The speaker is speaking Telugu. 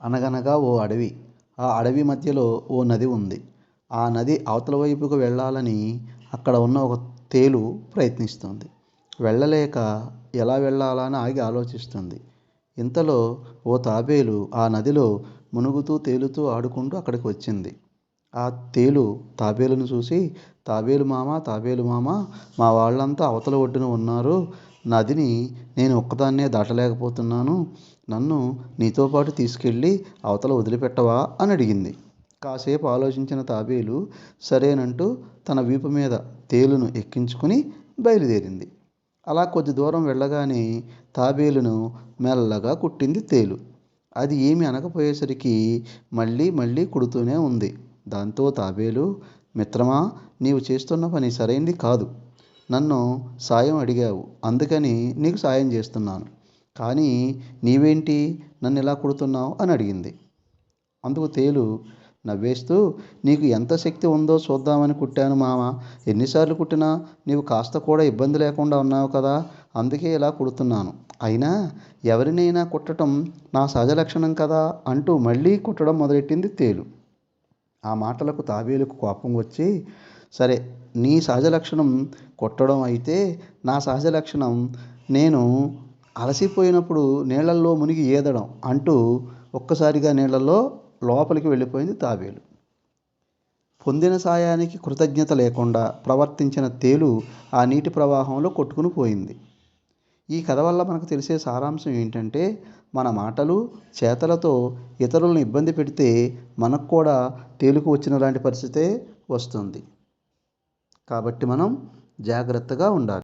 అనగనగా ఓ అడవి. ఆ అడవి మధ్యలో ఓ నది ఉంది. ఆ నది అవతల వైపుకు వెళ్ళాలని అక్కడ ఉన్న ఒక తేలు ప్రయత్నిస్తుంది. వెళ్ళలేక ఎలా వెళ్ళాలా అని ఆగి ఆలోచిస్తుంది. ఇంతలో ఓ తాబేలు ఆ నదిలో మునుగుతూ తేలుతూ ఆడుకుంటూ అక్కడికి వచ్చింది. ఆ తేలు తాబేలును చూసి తాబేలు మామ తాబేలు మామ మా వాళ్ళంతా అవతల ఒడ్డున ఉన్నారు. నదిని నేను ఒక్కదాన్నే దాటలేకపోతున్నాను. నన్ను నీతో పాటు తీసుకెళ్ళి అవతల వదిలిపెట్టవా అని అడిగింది. కాసేపు ఆలోచించిన తాబేలు సరేనంటూ తన వీపు మీద తేలును ఎక్కించుకుని బయలుదేరింది. అలా కొద్ది దూరం వెళ్ళగానే తాబేలును మెల్లగా కుట్టింది తేలు. అది ఏమి అనకపోయేసరికి మళ్ళీ మళ్ళీ కుడుతూనే ఉంది. దాంతో తాబేలు మిత్రమా నీవు చేస్తున్న పని సరైంది కాదు. నన్ను సాయం అడిగావు. అందుకని నీకు సాయం చేస్తున్నాను. కానీ నీవేంటి? నన్ను ఇలా కుడుతున్నావు అని అడిగింది. అందుకు తేలు నవ్వేస్తూ నీకు ఎంత శక్తి ఉందో చూద్దామని కుట్టాను మామ. ఎన్నిసార్లు కుట్టినా నీవు కాస్త కూడా ఇబ్బంది లేకుండా ఉన్నావు కదా. అందుకే ఇలా కుడుతున్నాను. అయినా ఎవరినైనా కుట్టడం నా సహజ లక్షణం కదా అంటూ మళ్ళీ కుట్టడం మొదలెట్టింది తేలు. ఆ మాటలకు తాబేలుకు కోపం వచ్చి సరే నీ సహజ లక్షణం కొట్టడం అయితే నా సహజ లక్షణం నేను అలసిపోయినప్పుడు నీళ్ళల్లో మునిగి ఈదడం అంటూ ఒక్కసారిగా నీళ్ళల్లో లోపలికి వెళ్ళిపోయింది తాబేలు. పొందిన సాయానికి కృతజ్ఞత లేకుండా ప్రవర్తించిన తేలు ఆ నీటి ప్రవాహంలో కొట్టుకుని పోయింది. ఈ కథ వల్ల మనకు తెలిసే సారాంశం ఏంటంటే మన మాటలు చేతలతో ఇతరులను ఇబ్బంది పెడితే మనకు కూడా తేలుకు వచ్చిన లాంటి పరిస్థితే వస్తుంది. కాబట్టి మనం జాగ్రత్తగా ఉండాలి.